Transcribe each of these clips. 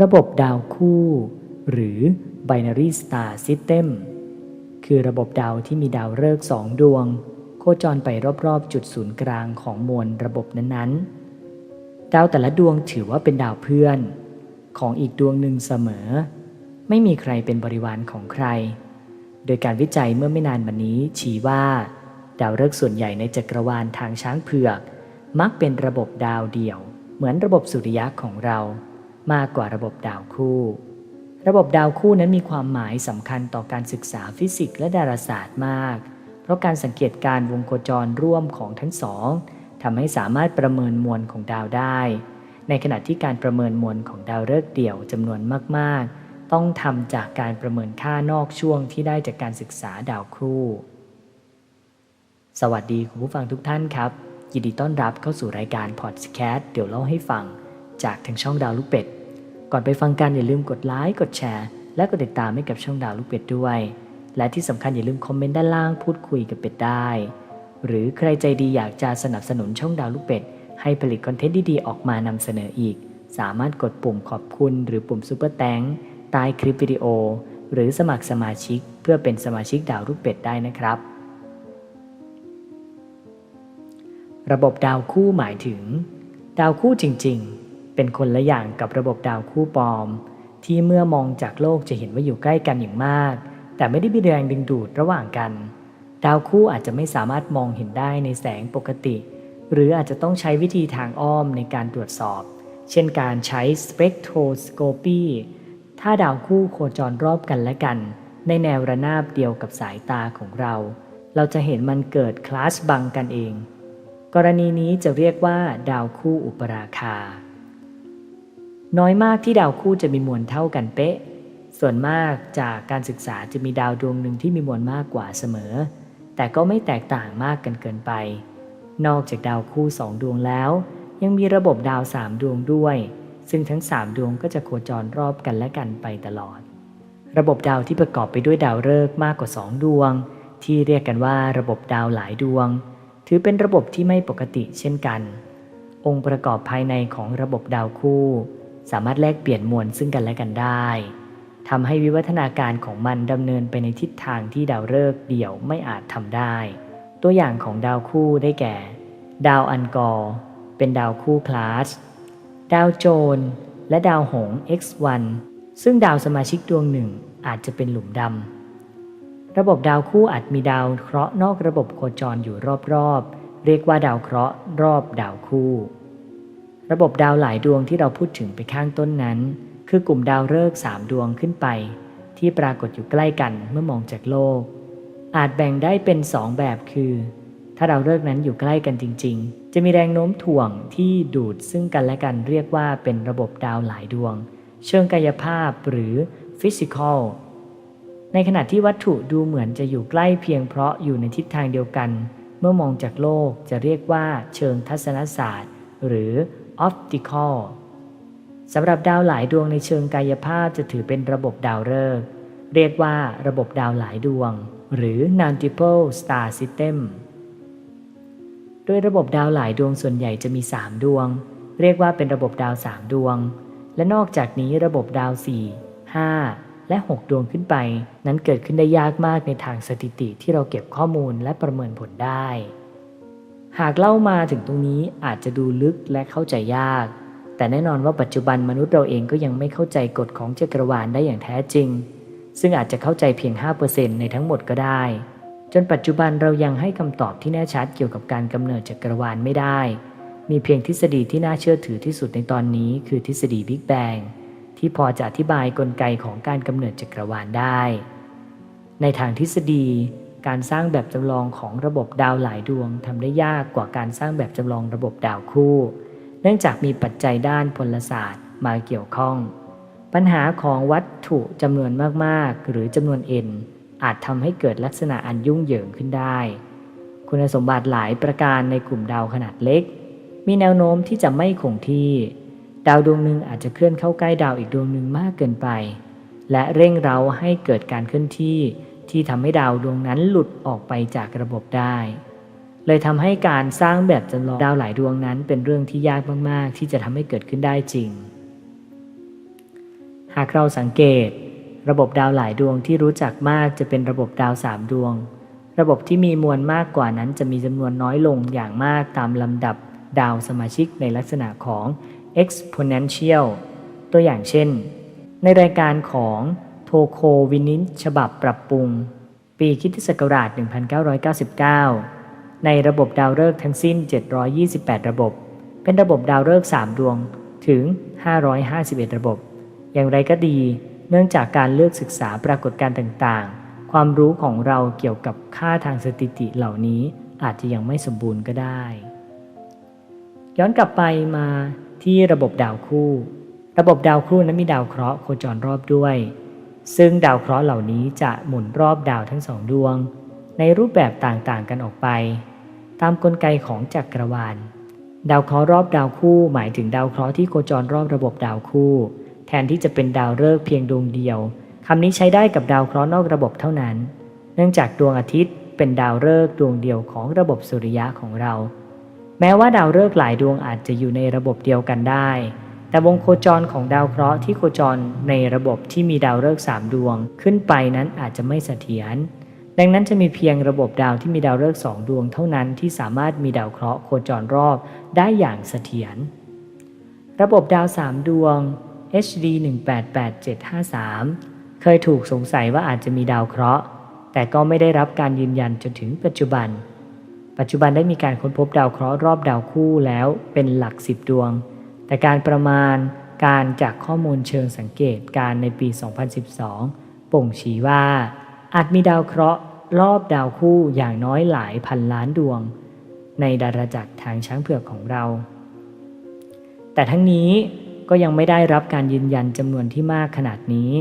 ระบบดาวคู่ หรือ binary star system คือระบบดาวที่มีดาวฤกษ์สองดวง โคจรไปรอบๆ จุดศูนย์กลางของมวลระบบนั้นๆ ดาวแต่ละดวงถือว่าเป็นดาวเพื่อน ของอีกดวงหนึ่งเสมอ ไม่มีใครเป็นบริวารของใคร โดยการวิจัยเมื่อไม่นานมานี้ชี้ว่า ดาวฤกษ์ส่วนใหญ่ในจักรวาลทางช้างเผือก มักเป็นระบบดาวเดี่ยว เหมือนระบบสุริยะของเรา มากกว่าระบบดาวคู่ ระบบดาวคู่นั้นมีความหมายสำคัญต่อการศึกษาฟิสิกส์และดาราศาสตร์มาก เพราะการสังเกตการวงโคจรร่วมของทั้งสองทำให้สามารถประเมินมวลของดาวได้ ในขณะที่การประเมินมวลของดาวฤกษ์เดี่ยวจำนวนมาก ๆ ต้องทำจากการประเมินค่านอกช่วงที่ได้จากการศึกษาดาวคู่ สวัสดีคุณผู้ฟังทุกท่านครับยินดีต้อนรับเข้าสู่รายการพอดแคสต์เดี๋ยวเล่าให้ฟังจากทางช่องดาวลูกเป็ด ก่อนไปฟังกันอย่าลืมกดไลค์กดแชร์ และกดติดตามให้กับช่องดาวลูกเป็ดด้วย และที่สำคัญอย่าลืมคอมเมนต์ด้านล่างพูดคุยกับเป็ดได้ หรือใครใจดีอยากจะสนับสนุนช่องดาวลูกเป็ด ให้ผลิตคอนเทนต์ดีๆออกมานำเสนออีก สามารถกดปุ่มขอบคุณหรือปุ่มซุปเปอร์แตงใต้คลิปวิดีโอ หรือสมัครสมาชิก เพื่อเป็นสมาชิกดาวลูกเป็ดได้นะครับ ระบบดาวคู่หมายถึง ดาวคู่จริง ๆ เป็นคนละอย่างกับระบบดาวคู่ปลอม ที่เมื่อมองจากโลกจะเห็นว่าอยู่ใกล้กันอย่างมาก แต่ไม่ได้มีแรงดึงดูดระหว่างกัน ดาวคู่อาจจะไม่สามารถมองเห็นได้ในแสงปกติ หรืออาจจะต้องใช้วิธีทางอ้อมในการตรวจสอบ เช่นการใช้สเปกโทสโคปีถ้าดาวคู่โคจรรอบกันและกัน ในแนวระนาบเดียวกับสายตาของเรา เราจะเห็นมันเกิดคลาสบังกันเอง กรณีนี้จะเรียกว่าดาวคู่อุปราคา น้อยมากที่ดาวคู่จะมีมวลเท่ากันเป๊ะ ส่วนมากจากการศึกษาจะมีดาวดวงหนึ่งที่มีมวลมากกว่าเสมอ แต่ก็ไม่แตกต่างมากกันเกินไป นอกจากดาวคู่สองดวงแล้ว ยังมีระบบดาวสามดวงด้วย ซึ่งทั้งสามดวงก็จะโคจรรอบกันและกันไปตลอด ระบบดาวที่ประกอบไปด้วยดาวฤกษ์มากกว่าสองดวง ที่เรียกกันว่าระบบดาวหลายดวง ถือเป็นระบบที่ไม่ปกติเช่นกัน องค์ประกอบภายในของระบบดาวคู่ สามารถแลกเปลี่ยนมวลซึ่งกันและกันได้ทำให้วิวัฒนาการของมันดำเนินไปในทิศทางที่ดาวฤกษ์เดี่ยวไม่อาจทำได้ ตัวอย่างของดาวคู่ได้แก่ ดาวอันกอร์เป็นดาวคู่คลาส ดาวโจรและดาวหง X1 ซึ่งดาวสมาชิกดวงหนึ่งอาจจะเป็นหลุมดำ ระบบดาวคู่อาจมีดาวเคราะห์นอกระบบโคจรอยู่รอบๆ เรียกว่าดาวเคราะห์รอบดาวคู่ ระบบดาวหลายดวงที่เราพูดถึงไปข้างต้นนั้น คือกลุ่มดาวฤกษ์สามดวงขึ้นไป ที่ปรากฏอยู่ใกล้กันเมื่อมองจากโลก อาจแบ่งได้เป็นสองแบบคือ ถ้าดาวฤกษ์นั้นอยู่ใกล้กันจริง ๆ จะมีแรงโน้มถ่วงที่ดูดซึ่งกันและกันเรียกว่าเป็นระบบดาวหลายดวง เชิงกายภาพหรือฟิสิกอลในขณะที่วัตถุดูเหมือนจะอยู่ใกล้เพียงเพราะอยู่ในทิศทางเดียวกัน เมื่อมองจากโลกจะเรียกว่าเชิงทัศนศาสตร์ หรือ optical สำหรับดาวหลายดวงในเชิงกายภาพจะถือเป็นระบบดาวฤกษ์เรียกว่าระบบดาวหลายดวง หรือ multiple star system โดยระบบดาวหลายดวงส่วนใหญ่จะมี 3 ดวง เรียกว่าเป็นระบบดาว 3 ดวง และนอกจากนี้ระบบดาว 4 5 และ 6 ดวงขึ้นไป นั้นเกิดขึ้นได้ยากมากในทางสถิติที่เราเก็บข้อมูลและประเมินผลได้ หากเล่ามาถึงตรงนี้อาจจะดูลึกและเข้าใจยาก แต่แน่นอนว่าปัจจุบันมนุษย์เราเองก็ยังไม่เข้าใจกฎของจักรวาลได้อย่างแท้จริง ซึ่งอาจจะเข้าใจเพียง 5%ในทั้งหมดก็ได้ จนปัจจุบันเรายังให้คำตอบที่แน่ชัดเกี่ยวกับการกำเนิดจักรวาลไม่ได้ มีเพียงทฤษฎีที่น่าเชื่อถือที่สุดในตอนนี้ คือทฤษฎีบิ๊กแบงที่พอจะอธิบายกลไกของการกำเนิดจักรวาลได้ ในทางทฤษฎี การสร้างแบบจำลองของระบบดาวหลายดวงทำได้ยากกว่าการสร้างแบบจำลองระบบดาวคู่ เนื่องจากมีปัจจัยด้านพลศาสตร์มาเกี่ยวข้อง ปัญหาของวัตถุจำนวนมากๆ หรือจำนวน n อาจทำให้เกิดลักษณะอันยุ่งเหยิงขึ้นได้ คุณสมบัติหลายประการในกลุ่มดาวขนาดเล็ก มีแนวโน้มที่จะไม่คงที่ ดาวดวงหนึ่งอาจจะเคลื่อนเข้าใกล้ดาวอีกดวงหนึ่งมากเกินไป และเร่งเร้าให้เกิดการเคลื่อนที่ ที่ทำให้ดาวดวงนั้นหลุดออกไปจากระบบได้ เลยทำให้การสร้างแบบจำลองดาวหลายดวงนั้นเป็นเรื่องที่ยากมาก ๆ ที่จะทำให้เกิดขึ้นได้จริง หากเราสังเกต ระบบดาวหลายดวงที่รู้จักมากจะเป็นระบบดาวสามดวง ระบบที่มีมวลมากกว่านั้นจะมีจำนวนน้อยลงอย่างมากตามลำดับดาวสมาชิกในลักษณะของ exponential ตัวอย่างเช่น ในรายการของ โทโควินิชฉบับปรับปรุง ปีคริสตศักราช 1999 ในระบบดาวฤกษ์ทั้งสิ้น 728 ระบบ เป็นระบบดาวฤกษ์3ดวงถึง 551 ระบบ อย่างไรก็ดี เนื่องจากการเลือกศึกษาปรากฏการณ์ต่างๆ ความรู้ของเราเกี่ยวกับค่าทางสถิติเหล่านี้อาจจะยังไม่สมบูรณ์ก็ได้ ย้อนกลับไปมาที่ระบบดาวคู่ ระบบดาวคู่นั้นมีดาวเคราะห์โคจรรอบด้วย ซึ่งดาวเคราะห์เหล่านี้จะหมุนรอบดาวทั้งสองดวง ในรูปแบบต่างๆกันออกไป ตามกลไกของจักรวาล ดาวเคราะห์รอบดาวคู่หมายถึงดาวเคราะห์ที่โคจรรอบระบบดาวคู่ แทนที่จะเป็นดาวฤกษ์เพียงดวงเดียวคำนี้ใช้ได้กับดาวเคราะห์นอกระบบเท่านั้น เนื่องจากดวงอาทิตย์เป็นดาวฤกษ์ดวงเดียวของระบบสุริยะของเรา แม้ว่าดาวฤกษ์หลายดวงอาจจะอยู่ในระบบเดียวกันได้ แต่วงโคจรของดาวเคราะห์ที่โคจรในระบบที่มีดาวฤกษ์สามดวงขึ้นไปนั้นอาจจะไม่เสถียร ดังนั้นจะมีเพียงระบบดาวที่มีดาวฤกษ์สองดวงเท่านั้นที่สามารถมีดาวเคราะห์โคจรรอบได้อย่างเสถียร ระบบดาวสามดวง HD 188753 เคยถูกสงสัยว่าอาจจะมีดาวเคราะห์ แต่ก็ไม่ได้รับการยืนยันจนถึงปัจจุบัน ปัจจุบันได้มีการค้นพบดาวเคราะห์รอบดาวคู่แล้วเป็นหลักสิบดวง แต่การประมาณการจากข้อมูลเชิงสังเกตการในปี 2012 ป่งชี้ว่า อาจมีดาวเคราะห์รอบดาวคู่อย่างน้อยหลายพันล้านดวง ในดาราจักรทางช้างเผือกของเรา แต่ทั้งนี้ก็ยังไม่ได้รับการยืนยันจำนวนที่มากขนาดนี้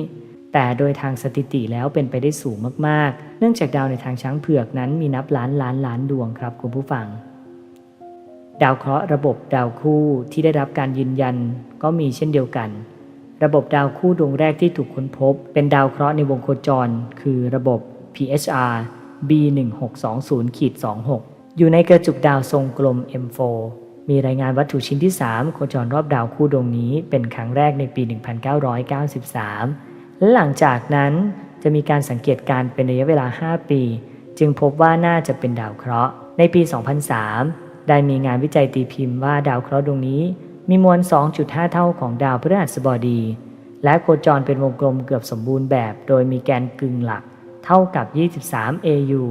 แต่โดยทางสถิติแล้วเป็นไปได้สูงมากๆ เนื่องจากดาวในทางช้างเผือกนั้นมีนับล้านล้านล้านดวงครับคุณผู้ฟัง ดาวเคราะห์ระบบดาวคู่ที่ได้รับการยืนยันก็มีเช่นเดียวกัน ระบบดาวคู่ดวงแรกที่ถูกค้นพบ เป็นดาวเคราะห์ในวงโคจร คือระบบ PHR B1620-26 อยู่ในกระจุกดาวทรงกลม M4 มีรายงานวัตถุชิ้นที่ 3 โคจรรอบดาวคู่ดวงนี้เป็นครั้งแรกในปี 1993 และหลังจากนั้นจะมีการสังเกตการเป็นระยะเวลา 5 ปี จึงพบว่าน่าจะเป็นดาวเคราะห์ ในปี 2003 ได้มีงานวิจัยตีพิมพ์ว่าดาวเคราะห์ดวงนี้ มีมวล 2.5 เท่าของดาวพฤหัสบดี และโคจรเป็นวงกลมเกือบสมบูรณ์แบบ โดยมีแกนกึ่งหลักเท่ากับ 23 AU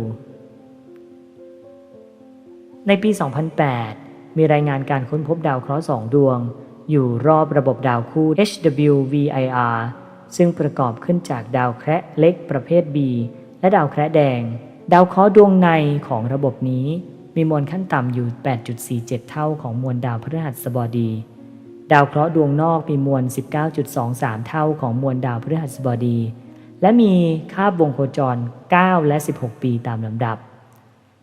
ในปี 2008 มีรายงานการค้นพบดาวเคราะห์สองดวง อยู่รอบระบบดาวคู่ HWVIR ซึ่งประกอบขึ้นจากดาวแคระเล็กประเภท B และดาวแคระแดง ดาวเคราะห์ดวงในของระบบนี้ มีมวลขั้นต่ำอยู่ 8.47 เท่าของมวลดาวพฤหัสบดี ดาวเคราะห์ดวงนอกมีมวล 19.23 เท่าของมวลดาวพฤหัสบดี และมีค่าบวงโคจร 9 และ 16 ปีตามลำดับ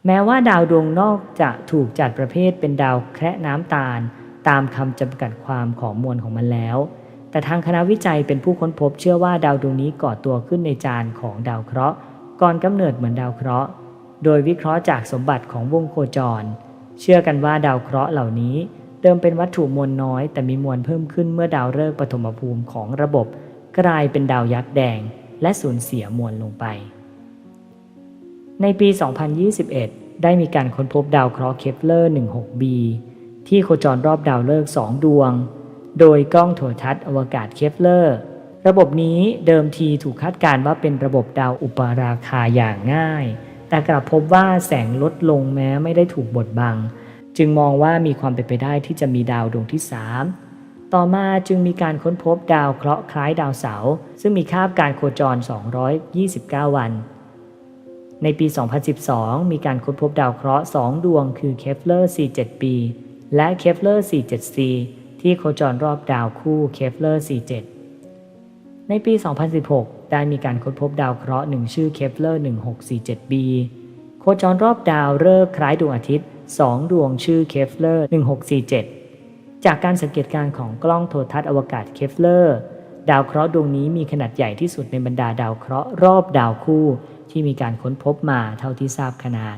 แม้ว่าดาวดวงนอกจะถูกจัดประเภทเป็นดาวแคระน้ำตาล ตามคำจำกัดความของมวลของมันแล้ว แต่ทางคณะวิจัยเป็นผู้ค้นพบเชื่อว่าดาวดวงนี้ก่อตัวขึ้นในจานของดาวเคราะห์ก่อนกำเนิดเหมือนดาวเคราะห์ โดยวิเคราะห์จากสมบัติของวงโคจร เชื่อกันว่าดาวเคราะห์เหล่านี้เดิมเป็นวัตถุมวลน้อย แต่มีมวลเพิ่มขึ้นเมื่อดาวฤกษ์ปฐมภูมิของระบบ กลายเป็นดาวยักษ์แดง และสูญเสียมวลลงไป ในปี 2021 ได้มีการค้นพบดาวเคราะห์เคปเลอร์ 16b ที่โคจรรอบดาวฤกษ์2ดวง โดยกล้องโทรทัศน์อวกาศเคปเลอร์ระบบนี้เดิมทีถูกคาดการณ์ว่าเป็นระบบดาวอุปราคาอย่างง่าย แต่กลับพบว่าแสงลดลงแม้ไม่ได้ถูกบดบัง จึงมองว่ามีความเป็นไปได้ที่จะมีดาวดวงที่ 3 ต่อมาจึงมีการค้นพบดาวเคราะห์คล้ายดาวเสาร์ซึ่งมีคาบการโคจร 229 วัน ในปี 2012 มีการค้นพบดาวเคราะห์ 2 ดวงคือเคฟเลอร์ 47b และเคฟเลอร์ 47c ที่โคจรรอบดาวคู่เคฟเลอร์ 47 ในปี 2016 ได้มีการค้นพบดาวเคราะห์หนึ่งชื่อเคฟเลอร์ 1647b โคจรรอบดาวฤกษ์คล้ายดวงอาทิตย์ 2 ดวงชื่อเคฟเลอร์ 1647 จากการสังเกตการณ์ของกล้องโทรทัศน์อวกาศเคฟเลอร์ดาวเคราะห์ดวงนี้มีขนาดใหญ่ที่สุดในบรรดาดาวเคราะห์รอบดาวคู่ที่มีการค้นพบมาเท่าที่ทราบขนาด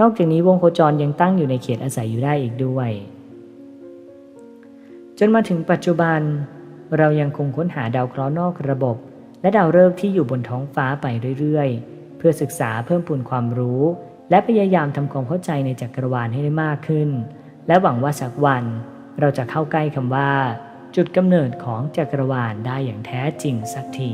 นอกจากนี้วงโคจรยังตั้งอยู่ในเขตอาศัยอยู่ได้อีกด้วย จนมาถึงปัจจุบัน เรายังคงค้นหาดาวเคราะห์นอกระบบ และดาวฤกษ์ที่อยู่บนท้องฟ้าไปเรื่อยๆ เพื่อศึกษาเพิ่มพูนความรู้ และพยายามทำความเข้าใจในจักรวาลให้ได้มากขึ้น และหวังว่าสักวันเราจะเข้าใกล้คำว่า จุดกำเนิดของจักรวาลได้อย่างแท้จริงสักที